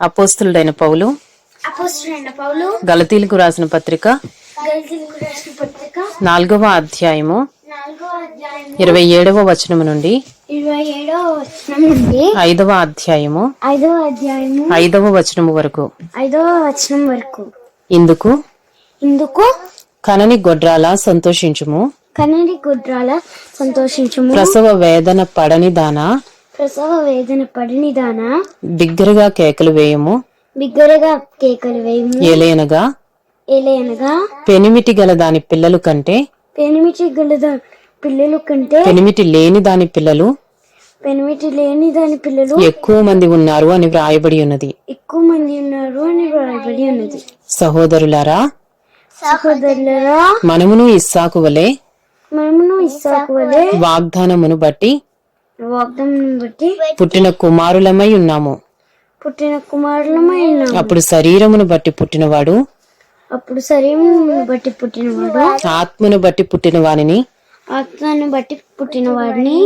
అపోస్తులుడైన పౌలు గలతీలకు రాసిన పత్రిక నాలుగవ అధ్యాయము ఇరవై ఏడవ వచనము నుండి ఐదవ అధ్యాయము ఐదవ అధ్యాయము ఐదవ వచనము వరకు. ఐదవ వచనం వరకు. ఇందుకు ఇందుకు కనని గొడ్రాల సంతోషించుము? కన్నడి గుడ్రాల సంతోషించము? ప్రసవ వేదన పడని దానా? ప్రసవ వేదన పడిని దాన బిగ్గరగా కేకలు వేయము. బిగ్గరగా కేకలు వేయము. ఏలేనగా ఏలయనగా పెనిమిటి గల దాని పిల్లలు కంటే పెనిమిటి గలద పిల్లలు కంటే పెనిమిటి లేని దాని పిల్లలు పెనిమిటి లేని దాని పిల్లలు ఎక్కువ మంది ఉన్నారు అని వ్రాయబడి ఉన్నది. ఎక్కువ మంది ఉన్నారు అని వ్రాయబడి ఉన్నది. సహోదరులారా సహోదరులరా మనమును ఇస్సాకు వలె మనమును ఇస్సాకు వలె వాగ్దానమును బట్టి వాగ్దానం బట్టి పుట్టిన కుమారులమై ఉన్నాము. పుట్టిన కుమారులమై ఉన్నాము. అప్పుడు శరీరమును బట్టి పుట్టినవాడు అప్పుడు శరీరం బట్టి పుట్టినవాడు ఆత్మను బట్టి పుట్టిన వానిని ఆత్మను బట్టి పుట్టిన వాడిని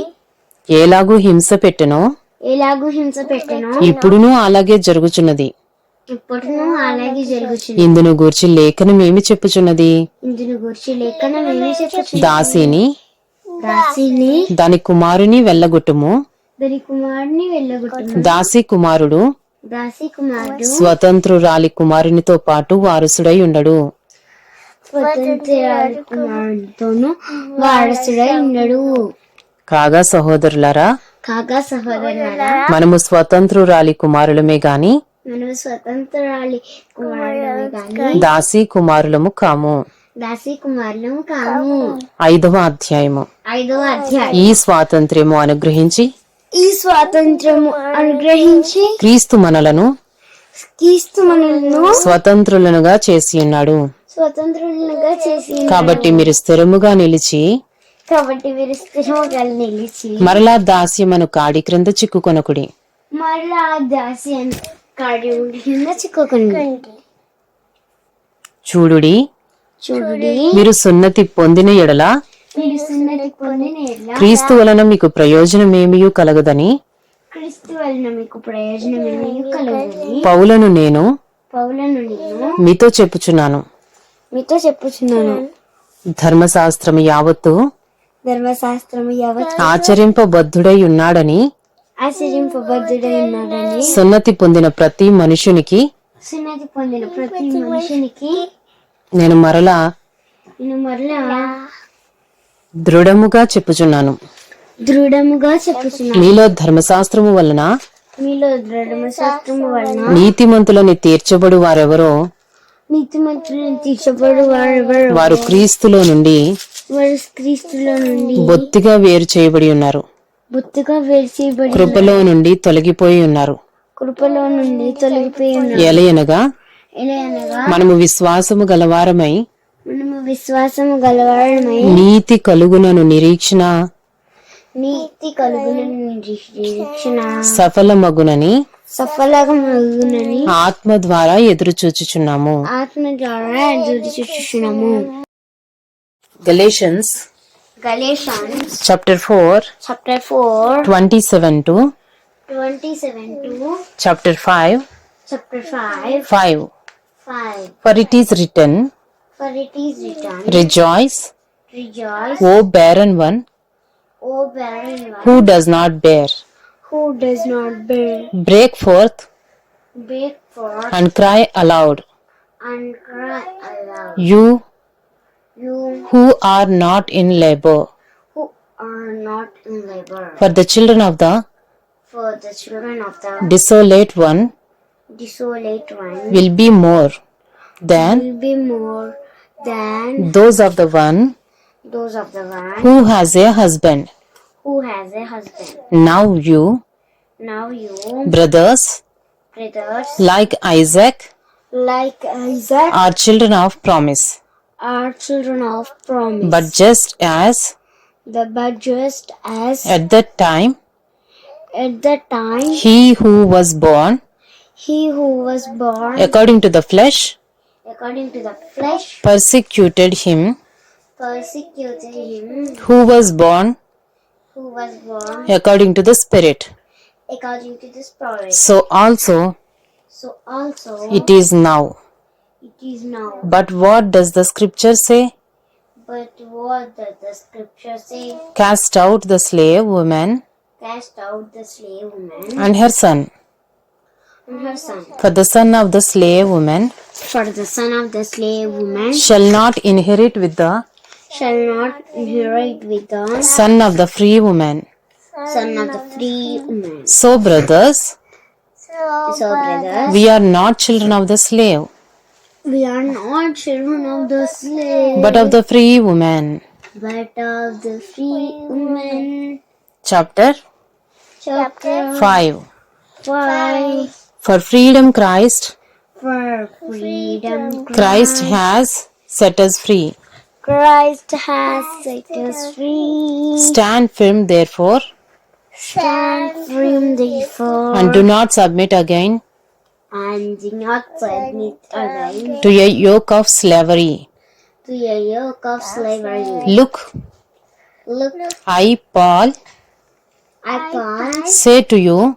ఏలాగూ హింస పెట్టెనో ఎలాగూ హింస పెట్టెనో ఇప్పుడును అలాగే జరుగుచున్నది. ఇప్పుడును అలాగే జరుగుతుంది ఇందును గూర్చి లేఖనమేమి చెప్పుచున్నది? ఇందుని గురించి లేఖనం ఏమి చెప్పచ్చు దాసిని దాసిని దాని కుమారుని వెళ్ళగొట్టుము. దాని కుమారుని వెళ్ళగొట్టును దాసి కుమారుడు దాసి కుమారుడు స్వతంత్రురాలి కుమారునితో పాటు వారసుడై ఉండడు. వారసుడై కాగా సహోదరులారా కాగా సహోదరులారా మనము స్వతంత్రురాలి కుమారులమే గాని మనం స్వతంత్రాలి కుమారులమే గాని దాసి కుమారులము కాము. దాసి కుమారులము కాము. ఐదవ అధ్యాయము. ఐదవ అధ్యాయం. ఈ స్వాతంత్ర్యము అనుగ్రహించి ఈ స్వాతంత్రము అనుగ్రహించి క్రీస్తు మనలను క్రీస్తు మనలను స్వతంత్రులనుగా చేసి ఉన్నాడు. స్వతంత్రులుగా చేసి కాబట్టి మీరు స్థిరముగా నిలిచి కాబట్టి వీరు స్థిరముగా నిలిచి మరలా దాస్యమను కాడి క్రింద చిక్కుకొనకుడి. మరలా ఆ దాసి అని కాడి కింద చిక్కుకుంది చూడుడి. చూడుడి. మీరు సున్నతి పొందిన ఎడల మీరు సున్నతి పొందిన ఎడల క్రీస్తు వలన మీకు కలగదని? ప్రయోజనం ఏమీ కలుగుతుంది పౌలను నేను పౌలను నేను మీతో చెప్పుచున్నాను. మీతో చెప్పుచున్నాను. ధర్మశాస్త్రము యావత్తు ధర్మశాస్త్రము ఆచరింపబద్ధుడై ఉన్నాడని సున్నతి పొందిన ప్రతి మనుషునికి? సున్నతి పొందిన ప్రతి మనిషినికి నేను మరలా నేను మరలా దృఢముగా చెప్పుచున్నాను. దృఢముగా చెప్పుచున్నాను. మీలో ధర్మశాస్త్రము వలన మీలో దృఢశాస్త్రము వలన నీతిమంతులని తీర్చబడు వారెవరో? నీతిమంతులను తీర్చబడు వారెవరు? వారు క్రీస్తులో నుండి వారు క్రీస్తులో నుండి బొత్తిగా వేరు చేయబడి ఉన్నారు. బొత్తుగా వేర్చేయబడి కృపలో నుండి తొలగిపోయి ఉన్నారు. కృపలో నుండి తొలగిపోయి ఉన్నారు. ఎలయనగా మనము విశ్వాసము గలవారమై విశ్వాసము గలవారమై నీతి కలుగునను నిరీక్షణ. నీతి కలుగునని నిరీక్షణ. సఫలమగునని సఫలమగునని ఆత్మ ద్వారా ఎదురు చూచుచున్నాము ఆత్మ ద్వారా ఎదురు చూస్తున్నాము Galatians Galatians chapter four chapter four twenty seven to twenty seven to chapter five chapter five five. Five. For it is return For it is written, Rejoice, Rejoice, O oh, barren one, O barren one, who does not bear. who does not bear, Break forth break forth and cry aloud, and cry aloud. you You who are not in labor. who are not in labor, For the children of the for the children of the desolate one desolate one will be more than will be more than those of the one those of the one who has a husband. who has a husband. Now you, Now you, brothers, brothers, like Isaac, like Isaac, are children of promise. are children of promise. But just as the but just as at that time at that time he who was born he who was born according to the flesh according to the flesh persecuted him persecuted him who was born who was born according to the spirit. according to the spirit. So also So also It is now. it is now. But what does the scripture say? But what does the scripture say? Cast out the slave woman Cast out the slave woman and her son. And her son. For the son of the slave woman For the son of the slave woman shall not inherit with the shall not inherit with the son of the free woman. son of the free woman. So, brothers, So, brothers, we are not children of the slave, we are not children of the slave, but of the free woman. but of the free woman. Chapter Chapter 5 5 For freedom, Christ, For freedom, Christ has set us free. Christ has set us free. Stand firm, therefore, Stand firm, therefore, and do not submit again and do not submit again to a yoke of slavery. to a yoke of slavery. Look, Look, I, Paul, I Paul. say to you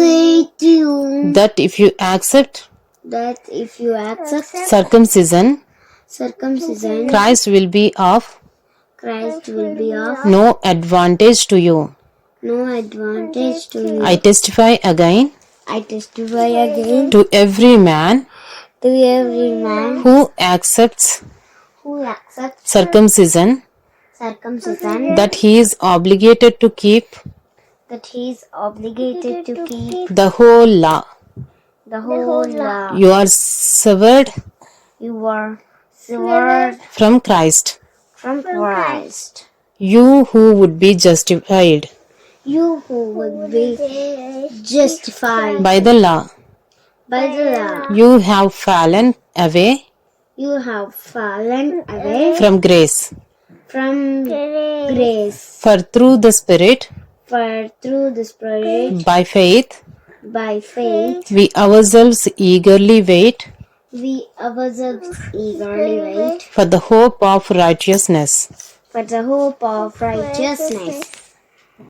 say to you that if you accept that if you accept circumcision, circumcision, Christ will be of Christ will be of no advantage to you. no advantage to you. I testify again I testify again to every man to every man who accepts who accepts circumcision circumcision that he is obligated to keep that he is obligated to keep the whole law. the whole law. You are severed You are severed from Christ. from Christ. You who would be justified You who would be justified by the law, by the law. you have fallen away You have fallen away from grace. from grace. For through the Spirit, For through the Spirit, by faith, by faith, we ourselves eagerly wait. We ourselves eagerly wait. For the hope of righteousness. for the hope of righteousness.